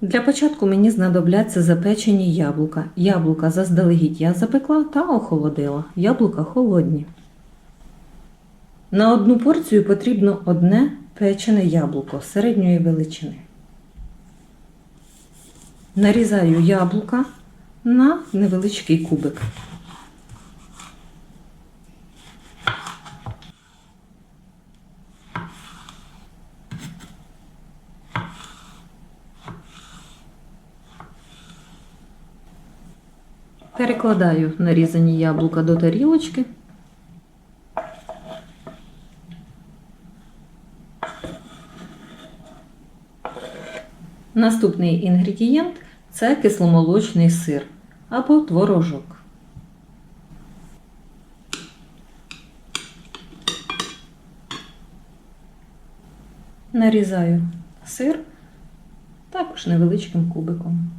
Для початку мені знадобляться запечені яблука. Яблука заздалегідь я запекла та охолодила. Яблука холодні. На одну порцію потрібно одне печене яблуко середньої величини. Нарізаю яблука на невеличкий кубик. Перекладаю нарізані яблука до тарілочки. Наступний інгредієнт це кисломолочний сир або творожок. Нарізаю сир також невеличким кубиком.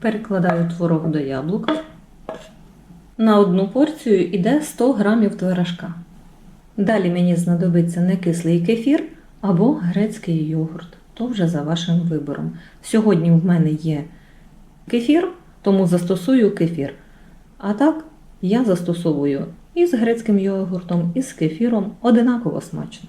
Перекладаю творог до яблука. На одну порцію йде 100 грамів творожка. Далі мені знадобиться некислий кефір або грецький йогурт. То вже за вашим вибором. Сьогодні в мене є кефір, тому застосую кефір. А так, я застосовую і з грецьким йогуртом, і з кефіром одинаково смачно.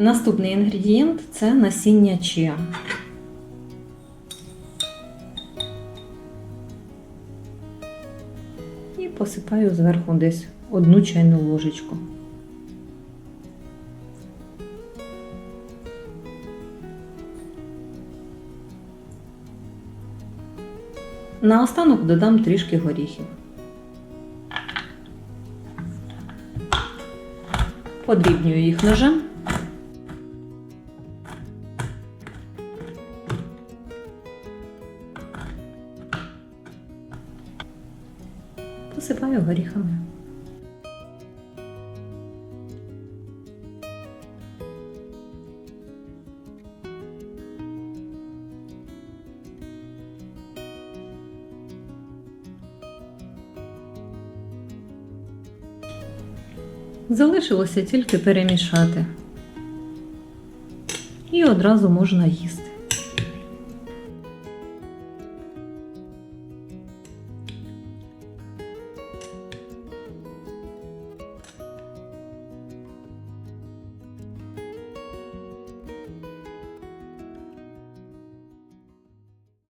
Наступний інгредієнт це насіння чіа. І посипаю зверху десь одну чайну ложечку. Наостанок додам трішки горіхів. Подрібнюю їх ножем. Посипаю горіхами. Залишилося тільки перемішати. І одразу можна їсти.